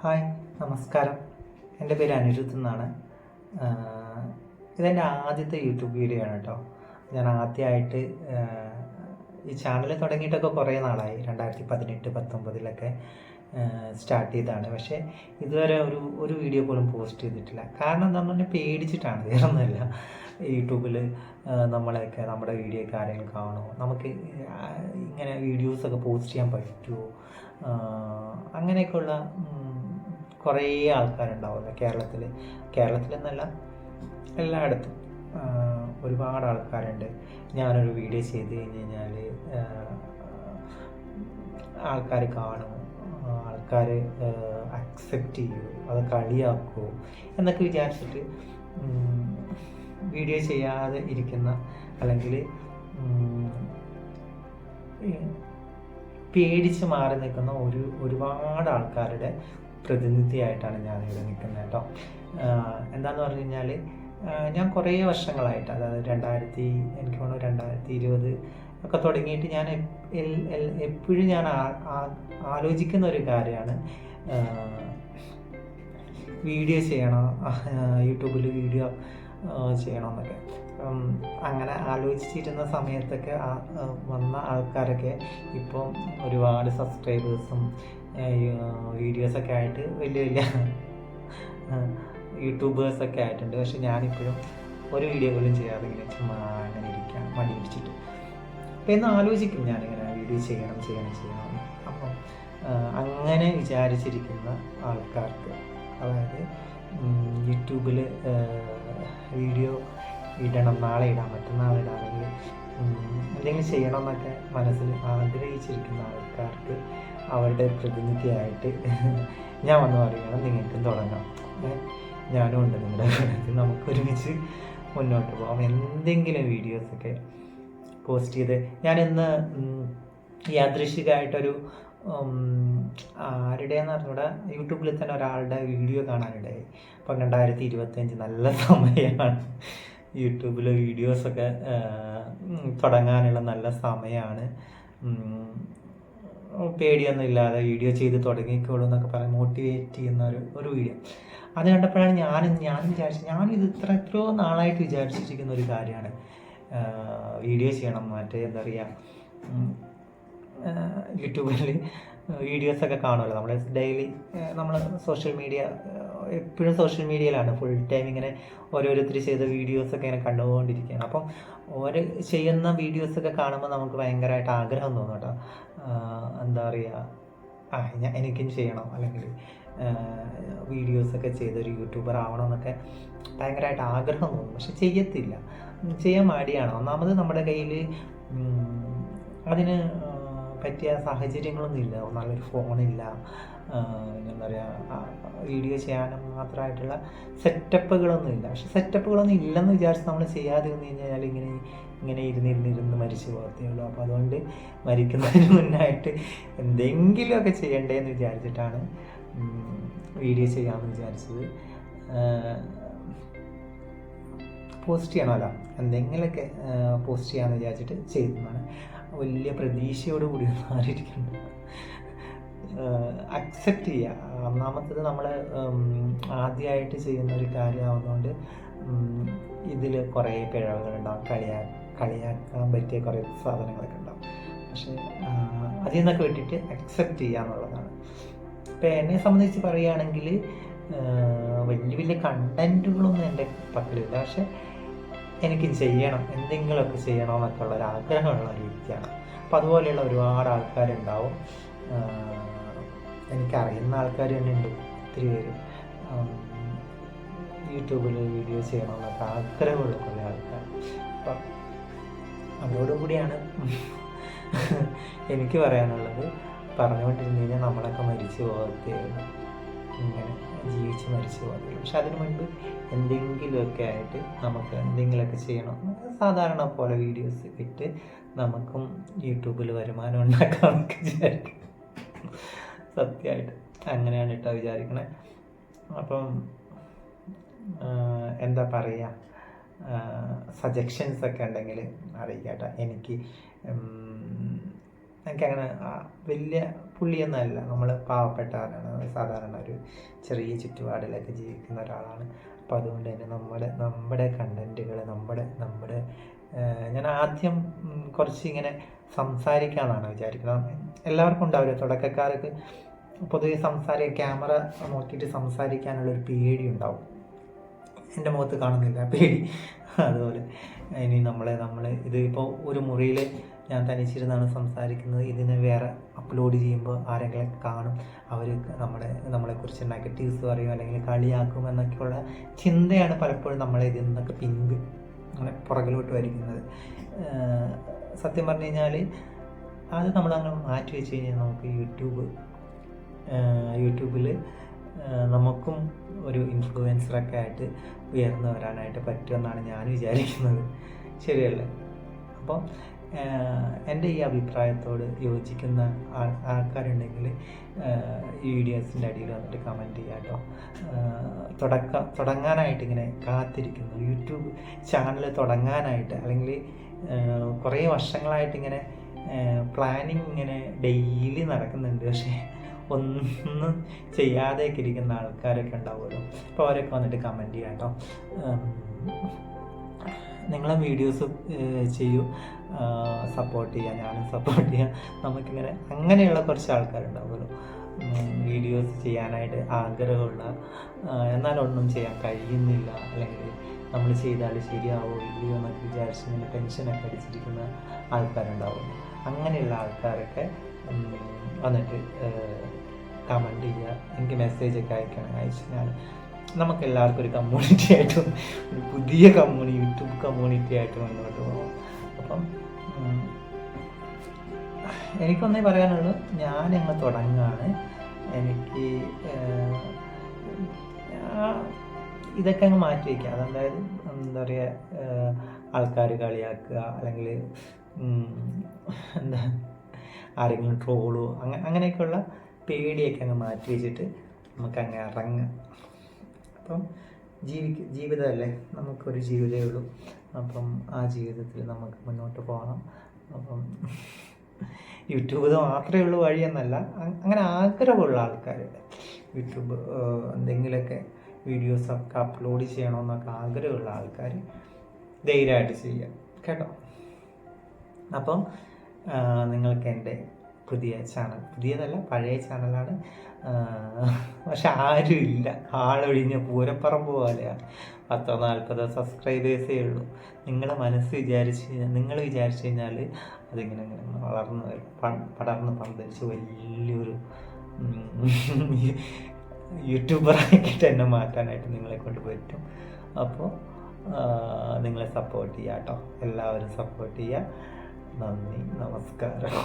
Hi നമസ്കാരം. എന്റെ പേര് അനിരുദ്ധ് എന്നാണ്. ഇതെന്റെ ആദ്യത്തെ യൂട്യൂബ് വീഡിയോ ആണ് കേട്ടോ ഞാൻ ആദ്യമായിട്ട് ഈ ചാനൽ തുടങ്ങിയിട്ടൊക്കെ കുറേ നാളായി. രണ്ടായിരത്തി പതിനെട്ട് പത്തൊമ്പതിലൊക്കെ സ്റ്റാർട്ട് ചെയ്തതാണ്. പക്ഷേ ഇതുവരെ ഒരു ഒരു വീഡിയോ പോലും പോസ്റ്റ് ചെയ്തിട്ടില്ല. കാരണം എന്താണെന്ന് പറഞ്ഞാൽ പേടിച്ചിട്ടാണ്. വേറൊന്നുമില്ല. യൂട്യൂബിൽ നമ്മളെയൊക്കെ നമ്മുടെ വീഡിയോ ഒക്കെ ആരെങ്കിലും കാണുമോ? നമുക്ക് ഇങ്ങനെ വീഡിയോസൊക്കെ പോസ്റ്റ് ചെയ്യാൻ പറ്റുമോ? അങ്ങനെയൊക്കെയുള്ള കുറേ ആൾക്കാരുണ്ടാവുമല്ലോ കേരളത്തിൽ കേരളത്തിലെന്നല്ല എല്ലായിടത്തും ഒരുപാട് ആൾക്കാരുണ്ട്. ഞാനൊരു വീഡിയോ ചെയ്ത് കഴിഞ്ഞ് കഴിഞ്ഞാൽ ആൾക്കാർ കാണും ആൾക്കാർ അക്സെപ്റ്റ് ചെയ്യൂ അത് കളിയാക്കുമോ എന്നൊക്കെ വിചാരിച്ചിട്ട് വീഡിയോ ചെയ്യാതെ ഇരിക്കുന്ന അല്ലെങ്കിൽ പേടിച്ച് മാറി നിൽക്കുന്ന ഒരു ഒരുപാട് ആൾക്കാരുടെ പ്രതിനിധിയായിട്ടാണ് ഞാൻ ഇവിടെ നിൽക്കുന്നത് കേട്ടോ. എന്താന്ന് പറഞ്ഞു കഴിഞ്ഞാൽ ഞാൻ കുറേ വർഷങ്ങളായിട്ട് അതായത് രണ്ടായിരത്തി എനിക്ക് തോന്നുന്നു രണ്ടായിരത്തി ഇരുപത് ഒക്കെ തുടങ്ങിയിട്ട് ഞാൻ എപ്പോഴും ഞാൻ ആലോചിക്കുന്ന ഒരു കാര്യമാണ്. വീഡിയോ ചെയ്യണം? യൂട്യൂബിൽ വീഡിയോ ചെയ്യണമെന്നൊക്കെ അങ്ങനെ ആലോചിച്ചിരുന്ന സമയത്തൊക്കെ വന്ന ആൾക്കാരൊക്കെ ഇപ്പം ഒരുപാട് സബ്സ്ക്രൈബേഴ്സും വീഡിയോസൊക്കെ ആയിട്ട് വലിയ വലിയ യൂട്യൂബേഴ്സൊക്കെ ആയിട്ടുണ്ട്. പക്ഷെ ഞാനിപ്പോഴും ഒരു വീഡിയോ പോലും ചെയ്യാതെ ഇങ്ങനെ ചുമ്മാ അങ്ങനെ ഇരിക്കാം മടി പിടിച്ചിട്ട്. അപ്പം എന്ന് ആലോചിക്കും ഞാനിങ്ങനെ വീഡിയോ ചെയ്യണം ചെയ്യണം ചെയ്യണം. അപ്പം അങ്ങനെ വിചാരിച്ചിരിക്കുന്ന ആൾക്കാർക്ക് അതായത് യൂട്യൂബിൽ വീഡിയോ ഇടണം നാളെ ഇടാം മറ്റന്നാൾ ഇടാം അല്ലെങ്കിൽ എന്തെങ്കിലും ചെയ്യണം എന്നൊക്കെ മനസ്സിൽ ആഗ്രഹിച്ചിരിക്കുന്ന ആൾക്കാർക്ക് അവരുടെ പ്രതിനിധിയായിട്ട് ഞാൻ വന്ന് പറയണം നിങ്ങൾക്കും തുടങ്ങാം. ഞാനും ഉണ്ട് നിങ്ങളുടെ നമുക്ക് ഒരുമിച്ച് മുന്നോട്ട് പോകാം എന്തെങ്കിലും വീഡിയോസൊക്കെ പോസ്റ്റ് ചെയ്ത് ഉം, യാദൃശികമായിട്ടൊരു ആരുടെയെന്ന് പറഞ്ഞൂടെ യൂട്യൂബിൽ തന്നെ ഒരാളുടെ വീഡിയോ കാണാനിടയായി അപ്പം രണ്ടായിരത്തി ഇരുപത്തഞ്ച് നല്ല സമയമാണ്. യൂട്യൂബിൽ വീഡിയോസൊക്കെ തുടങ്ങാനുള്ള നല്ല സമയമാണ്. പേടിയൊന്നും ഇല്ലാതെ വീഡിയോ ചെയ്ത് തുടങ്ങിക്കോളൂ എന്നൊക്കെ പറഞ്ഞ് മോട്ടിവേറ്റ് ചെയ്യുന്ന ഒരു ഒരു വീഡിയോ അത് കണ്ടപ്പോഴാണ് ഞാൻ ഞാൻ വിചാരിച്ചത് ഞാനിത് ഇത്ര എത്രയോ നാളായിട്ട് വിചാരിച്ചിരിക്കുന്ന ഒരു കാര്യമാണ്. വീഡിയോ ചെയ്യണം മറ്റേ എന്താ പറയുക യൂട്യൂബിൽ വീഡിയോസൊക്കെ കാണുമല്ലോ. നമ്മൾ ഡെയിലി നമ്മൾ സോഷ്യൽ മീഡിയ എപ്പോഴും സോഷ്യൽ മീഡിയയിലാണ് ഫുൾ ടൈം ഇങ്ങനെ ഓരോരുത്തർ ചെയ്ത വീഡിയോസൊക്കെ ഇങ്ങനെ കണ്ടുകൊണ്ടിരിക്കുകയാണ്. അപ്പം ഓരോ ചെയ്യുന്ന വീഡിയോസൊക്കെ കാണുമ്പോൾ നമുക്ക് ഭയങ്കരമായിട്ട് ആഗ്രഹം തോന്നും കേട്ടോ. എന്താ പറയുക ആ ഞാൻ എനിക്കും ചെയ്യണം. അല്ലെങ്കിൽ വീഡിയോസൊക്കെ ചെയ്തൊരു യൂട്യൂബർ ആവണം എന്നൊക്കെ ഭയങ്കരമായിട്ട് ആഗ്രഹം തോന്നും. പക്ഷെ ചെയ്യത്തില്ല. ചെയ്യാൻ മടിയാണ്. ഒന്നാമത് നമ്മുടെ കയ്യിൽ അതിന് പറ്റിയ സാഹചര്യങ്ങളൊന്നും ഇല്ല. നല്ലൊരു ഫോണില്ല എന്താ പറയുക വീഡിയോ ചെയ്യാനും മാത്രമായിട്ടുള്ള സെറ്റപ്പുകളൊന്നും ഇല്ല. പക്ഷെ സെറ്റപ്പുകളൊന്നും ഇല്ലെന്ന് വിചാരിച്ച് നമ്മൾ ചെയ്യാതെ വന്നു കഴിഞ്ഞാൽ ഇങ്ങനെ ഇങ്ങനെ ഇരുന്ന് ഇരുന്ന് ഇരുന്ന് മരിച്ചു പോകത്തേ അപ്പോൾ അതുകൊണ്ട് മരിക്കുന്നതിന് മുന്നായിട്ട് എന്തെങ്കിലുമൊക്കെ ചെയ്യണ്ടേന്ന് വിചാരിച്ചിട്ടാണ് വീഡിയോ ചെയ്യാമെന്ന് വിചാരിച്ചത്. പോസ്റ്റ് ചെയ്യണമല്ലോ എന്തെങ്കിലുമൊക്കെ പോസ്റ്റ് ചെയ്യാമെന്ന് വിചാരിച്ചിട്ട് ചെയ്തതാണ്. വലിയ പ്രതീക്ഷയോട് കൂടി മാറിയിരിക്കുന്നു അക്സെപ്റ്റ് ചെയ്യുക. ഒന്നാമത്തത് നമ്മൾ ആദ്യമായിട്ട് ചെയ്യുന്ന ഒരു കാര്യമാവുന്നതുകൊണ്ട് ഇതിൽ കുറേ പിഴവുകളുണ്ടാവും. കളിയാ കളിയാക്കാൻ പറ്റിയ കുറേ സാധനങ്ങളൊക്കെ ഉണ്ടാവും. പക്ഷേ അതിൽ നിന്നൊക്കെ വിട്ടിട്ട് അക്സെപ്റ്റ് ചെയ്യുക എന്നുള്ളതാണ്. ഇപ്പം എന്നെ സംബന്ധിച്ച് പറയുകയാണെങ്കിൽ വലിയ വലിയ കണ്ടന്റുകളൊന്നും എന്റെ പക്കലില്ല. പക്ഷെ എനിക്ക് ചെയ്യണം എന്തെങ്കിലുമൊക്കെ ചെയ്യണം എന്നൊക്കെ ഉള്ള ഒരു ആഗ്രഹമുള്ള ഒരു വ്യക്തിയാണ്. അപ്പം അതുപോലെയുള്ള ഒരുപാട് ആൾക്കാരുണ്ടാവും. എനിക്കറിയുന്ന ആൾക്കാർ തന്നെ ഉണ്ട് ഒത്തിരി പേര്. യൂട്യൂബിൽ വീഡിയോ ചെയ്യണമെന്നൊക്കെ ആഗ്രഹമുള്ള കുറേ ആൾക്കാർ അപ്പം അതോടുകൂടിയാണ് എനിക്ക് പറയാനുള്ളത്. പറഞ്ഞുകൊണ്ടിരുന്നു കഴിഞ്ഞാൽ നമ്മളൊക്കെ മരിച്ചു പോകത്തേ ഇങ്ങനെ. ജീവിച്ച് മരിച്ചു പോകത്തേ ഉള്ളൂ പക്ഷെ അതിനു മുൻപ് എന്തെങ്കിലുമൊക്കെ ആയിട്ട് നമുക്ക് എന്തെങ്കിലുമൊക്കെ ചെയ്യണം. സാധാരണ പോലെ വീഡിയോസ് ഇട്ട് നമുക്കും യൂട്യൂബിൽ വരുമാനം ഉണ്ടാക്കാമെന്നൊക്കെ വിചാരിക്കും. സത്യമായിട്ട്. അങ്ങനെയാണ് കേട്ടോ വിചാരിക്കണേ. അപ്പം എന്താ പറയുക സജഷൻസ് ഒക്കെ ഉണ്ടെങ്കിൽ അറിയിക്കാട്ടോ. എനിക്ക് ഉം, എനിക്കങ്ങനെ ആ, വലിയ പുള്ളിയൊന്നുമല്ല നമ്മൾ പാവപ്പെട്ടവരാണ് സാധാരണ ഒരു ചെറിയ ചുറ്റുപാടിലൊക്കെ ജീവിക്കുന്ന ഒരാളാണ്. അപ്പോൾ അതുകൊണ്ട് തന്നെ നമ്മുടെ നമ്മുടെ കണ്ടന്റുകൾ നമ്മുടെ നമ്മുടെ ഞാൻ ആദ്യം കുറച്ച് ഇങ്ങനെ സംസാരിക്കാമെന്നാണ് വിചാരിക്കുന്നത്. എല്ലാവർക്കും ഉണ്ടാവില്ല? തുടക്കക്കാർക്ക് പൊതുവെ സംസാരി ക്യാമറ നോക്കിയിട്ട് സംസാരിക്കാനുള്ളൊരു പേടി ഉണ്ടാവും എന്റെ മുഖത്ത് കാണുന്നില്ല പേടി. അതുപോലെ ഇനി നമ്മളെ നമ്മൾ ഇത് ഇപ്പോൾ ഒരു മുറിയിൽ ഞാൻ തനിച്ചിരുന്നാണ് സംസാരിക്കുന്നത്. ഇതിന് വേറെ അപ്ലോഡ് ചെയ്യുമ്പോൾ ആരെങ്കിലും കാണും. അവർ നമ്മുടെ നമ്മളെക്കുറിച്ച് നെഗറ്റീവ്സ് പറയും അല്ലെങ്കിൽ കളിയാക്കും എന്നൊക്കെയുള്ള ചിന്തയാണ് പലപ്പോഴും നമ്മളെ ഇതിൽ നിന്നൊക്കെ പിങ്ക് അങ്ങനെ പുറകിലോട്ട് വരിക്കുന്നത് സത്യം പറഞ്ഞു കഴിഞ്ഞാൽ അത് നമ്മളങ്ങനെ മാറ്റി വെച്ച് കഴിഞ്ഞാൽ നമുക്ക് യൂട്യൂബ് യൂട്യൂബിൽ നമുക്കും ഒരു ഇൻഫ്ലുവൻസറൊക്കെ ആയിട്ട് ഉയർന്നു വരാനായിട്ട് പറ്റുമെന്നാണ് ഞാൻ വിചാരിക്കുന്നത്. ശരിയല്ലേ? അപ്പം എന്റെ ഈ അഭിപ്രായത്തോട് യോജിക്കുന്ന ആൾ ആൾക്കാരുണ്ടെങ്കിൽ ഈ വീഡിയോസിന്റെ അടിയിൽ വന്നിട്ട് കമന്റ് ചെയ്യാം കേട്ടോ. തുടക്ക തുടങ്ങാനായിട്ട് ഇങ്ങനെ കാത്തിരിക്കുന്നു. യൂട്യൂബ് ചാനൽ തുടങ്ങാനായിട്ട് അല്ലെങ്കിൽ കുറേ വർഷങ്ങളായിട്ട് ഇങ്ങനെ പ്ലാനിങ് ഇങ്ങനെ ഡെയിലി നടക്കുന്നുണ്ട്. പക്ഷേ ഒന്നും ചെയ്യാതെയൊക്കെ ഇരിക്കുന്ന ആൾക്കാരൊക്കെ ഉണ്ടാവുമല്ലോ. അപ്പോൾ അവരൊക്കെ വന്നിട്ട് കമന്റ് ചെയ്യാം കേട്ടോ. നിങ്ങളെ വീഡിയോസ് ചെയ്യൂ. സപ്പോർട്ട് ചെയ്യാം ഞാനും സപ്പോർട്ട് ചെയ്യാം. നമുക്കിങ്ങനെ അങ്ങനെയുള്ള കുറച്ച് ആൾക്കാരുണ്ടാവുമല്ലോ. വീഡിയോസ് ചെയ്യാനായിട്ട് ആഗ്രഹമുള്ള എന്നാൽ ഒന്നും ചെയ്യാൻ കഴിയുന്നില്ല. അല്ലെങ്കിൽ നമ്മൾ ചെയ്താൽ ശരിയാവോ ഇല്ലയോ എന്നൊക്കെ വിചാരിച്ച് ഇങ്ങനെ ടെൻഷനൊക്കെ അടിച്ചിരിക്കുന്ന ആൾക്കാരുണ്ടാവും. അങ്ങനെയുള്ള ആൾക്കാരൊക്കെ വന്നിട്ട് കമന്റ് ചെയ്യുക. എനിക്ക് മെസ്സേജൊക്കെ അയക്കണം അയച്ചു ഞാൻ നമുക്ക് എല്ലാവർക്കും ഒരു കമ്മ്യൂണിറ്റി ആയിട്ടും ഒരു പുതിയ കമ്മ്യൂണി യൂട്യൂബ് കമ്മ്യൂണിറ്റി ആയിട്ട് മുന്നോട്ട് പോകാം അപ്പം എനിക്കൊന്നേ പറയാനുള്ളൂ ഞാൻ അങ്ങ് തുടങ്ങുകയാണ് എനിക്ക് ഇതൊക്കെ അങ്ങ് മാറ്റി വയ്ക്കുക അതെന്തായാലും എന്താ പറയുക ആൾക്കാർ കളിയാക്കുക അല്ലെങ്കിൽ എന്താ ആരെങ്കിലും ട്രോളോ അങ്ങനെ അങ്ങനെയൊക്കെയുള്ള പേടിയൊക്കെ അങ്ങ് മാറ്റി വെച്ചിട്ട് നമുക്ക് അങ്ങ് ഇറങ്ങാം. അപ്പം ജീവിക്ക ജീവിതമല്ലേ? നമുക്കൊരു ജീവിതമേ ഉള്ളൂ. അപ്പം ആ ജീവിതത്തിൽ നമുക്ക് മുന്നോട്ട് പോകണം. അപ്പം യൂട്യൂബ് മാത്രമേ ഉള്ളൂ വഴിയെന്നല്ല അങ്ങനെ ആഗ്രഹമുള്ള ആൾക്കാർ യൂട്യൂബ് എന്തെങ്കിലുമൊക്കെ വീഡിയോസ് വീഡിയോസൊക്കെ അപ്ലോഡ് ചെയ്യണമെന്നൊക്കെ ആഗ്രഹമുള്ള ആൾക്കാർ ധൈര്യമായിട്ട് ചെയ്യുക. കേട്ടോ? അപ്പം നിങ്ങൾക്ക് എന്റെ പുതിയ ചാനൽ പുതിയതല്ല പഴയ ചാനലാണ് പക്ഷെ ആരും ഇല്ല ആളൊഴിഞ്ഞ പൂരപ്പറമ്പ് പോലെയാണ് പത്തോ നാൽപ്പതോ സബ്സ്ക്രൈബേഴ്സേ ഉള്ളൂ. നിങ്ങളെ മനസ്സ് വിചാരിച്ച് കഴിഞ്ഞാൽ നിങ്ങൾ വിചാരിച്ചു കഴിഞ്ഞാൽ അതിങ്ങനെ ഇങ്ങനെ വളർന്ന് പടർന്ന് പന്തലിച്ച് വലിയൊരു യൂട്യൂബറാക്കിയിട്ട് എന്നെ മാറ്റാനായിട്ട് നിങ്ങളെ കൊണ്ട് പറ്റും. അപ്പോൾ നിങ്ങളെ സപ്പോർട്ട് ചെയ്യാം കേട്ടോ എല്ലാവരും സപ്പോർട്ട് ചെയ്യുക നന്ദി നമസ്കാരം.